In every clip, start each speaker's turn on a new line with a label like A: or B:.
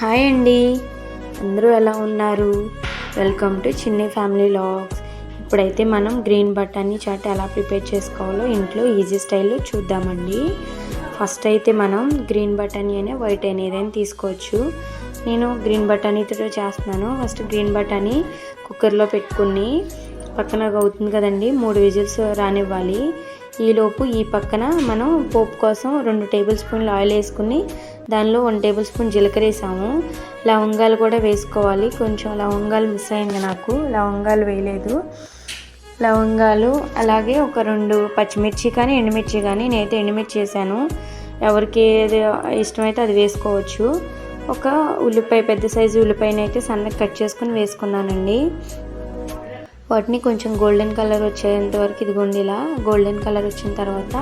A: Hi అండి. అందరూ ఎలా ఉన్నారు? Welcome to Chinni family logs ఇప్పుడైతే మనం గ్రీన్ బటానీ చాట్ ఎలా ప్రిపేర్ చేసుకోవాలో ఇంట్లో ఈజీ స్టైల్లో చూద్దామండి. ఫస్ట్ అయితే మనం గ్రీన్ బటానీ అనే వైట్ అయిన ఏదైనా తీసుకోవచ్చు. నేను గ్రీన్ బటానీతో చేస్తున్నాను. ఫస్ట్ గ్రీన్ బటానీ కుక్కర్లో పెట్టుకుని పక్కన అవుతుంది కదండి మూడు విజిల్స్ రానివ్వాలి. ఈలోపు ఈ పక్కన మనం పోపు కోసం రెండు టేబుల్ స్పూన్లు ఆయిల్ వేసుకుని దానిలో వన్ టేబుల్ స్పూన్ జీలకర్ర వేసాము. లవంగాలు కూడా వేసుకోవాలి. కొంచెం లవంగాలు మిస్ అయింది నాకు. లవంగాలు వేయలేదు. లవంగాలు అలాగే ఒక రెండు పచ్చిమిర్చి కానీ ఎండుమిర్చి కానీ నేనైతే ఎండుమిర్చి వేసాను. ఎవరికి ఏది ఇష్టమైతే అది వేసుకోవచ్చు. ఒక ఉల్లిపాయ పెద్ద సైజు ఉల్లిపాయనైతే అయితే సన్నగా కట్ చేసుకుని వేసుకున్నానండి. వాటిని కొంచెం గోల్డెన్ కలర్ వచ్చేంత వరకు ఇదిగోండి ఇలా గోల్డెన్ కలర్ వచ్చిన తర్వాత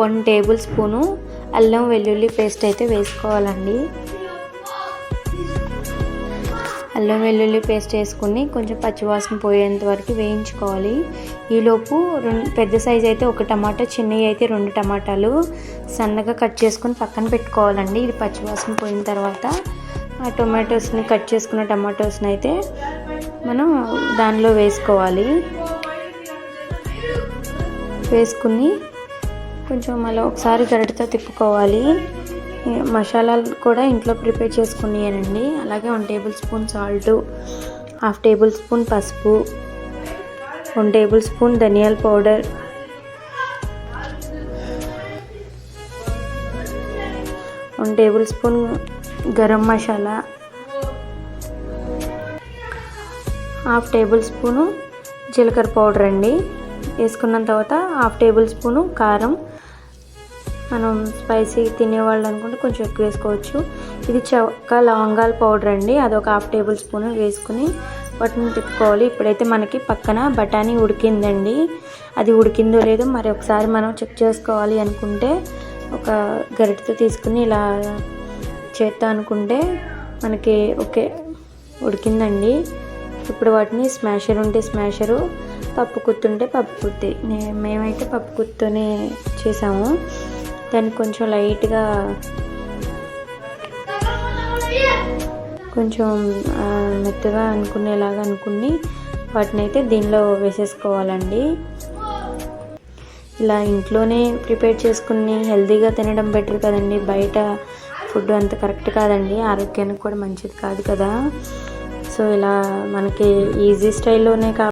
A: వన్ టేబుల్ స్పూను అల్లం వెల్లుల్లి పేస్ట్ అయితే వేసుకోవాలండి. అల్లం వెల్లుల్లి పేస్ట్ వేసుకుని కొంచెం పచ్చివాసన పోయేంత వరకు వేయించుకోవాలి. ఈలోపు రెండు పెద్ద సైజ్ అయితే ఒక టమాటా చిన్నవి అయితే రెండు టమాటాలు సన్నగా కట్ చేసుకుని పక్కన పెట్టుకోవాలండి. ఇది పచ్చివాసన పోయిన తర్వాత ఆ టొమాటోస్ని కట్ చేసుకున్న టమాటోస్ని అయితే మనం దానిలో వేసుకోవాలి. వేసుకుని కొంచెం మళ్ళీ ఒకసారి గరిటతో తిప్పుకోవాలి. మసాలాలు కూడా ఇంట్లో ప్రిపేర్ చేసుకున్నానండి అలాగే one table spoon salt half table spoon పసుపు వన్ టేబుల్ స్పూన్ ధనియాల powder. One table spoon garam masala. Half table spoon జీలకర్ర పౌడర్ అండి. వేసుకున్న తర్వాత హాఫ్ టేబుల్ స్పూను కారం. మనం స్పైసీ తినేవాళ్ళు అనుకుంటే కొంచెం ఎక్కువ వేసుకోవచ్చు. ఇది చక్క లవంగాల పౌడర్ అండి. అదొక హాఫ్ టేబుల్ స్పూన్ వేసుకుని వాటిని తిప్పుకోవాలి. ఇప్పుడైతే మనకి పక్కన బఠానీ ఉడికిందండి. అది ఉడికిందో లేదో మరి ఒకసారి మనం చెక్ చేసుకోవాలి అనుకుంటే ఒక గరిటతో తీసుకుని ఇలా చేస్తా అనుకుంటే మనకి ఓకే ఉడికిందండి. ఇప్పుడు వాటిని స్మాషర్ ఉంటే స్మాషరు పప్పు కుత్తుంటే పప్పు కుత్తి. మేమైతే పప్పు కుత్తోనే చేసాము. దాన్ని కొంచెం లైట్గా కొంచెం మెత్తగా అనుకునేలాగా అనుకుని వాటిని అయితే దీనిలో వేసేసుకోవాలండి. ఇలా ఇంట్లోనే ప్రిపేర్ చేసుకుని హెల్తీగా తినడం బెటర్ కదండి. బయట ఫుడ్ అంత కరెక్ట్ కాదండి. ఆరోగ్యానికి కూడా మంచిది కాదు కదా. సో ఇలా మనకి ఈజీ స్టైల్లోనే కా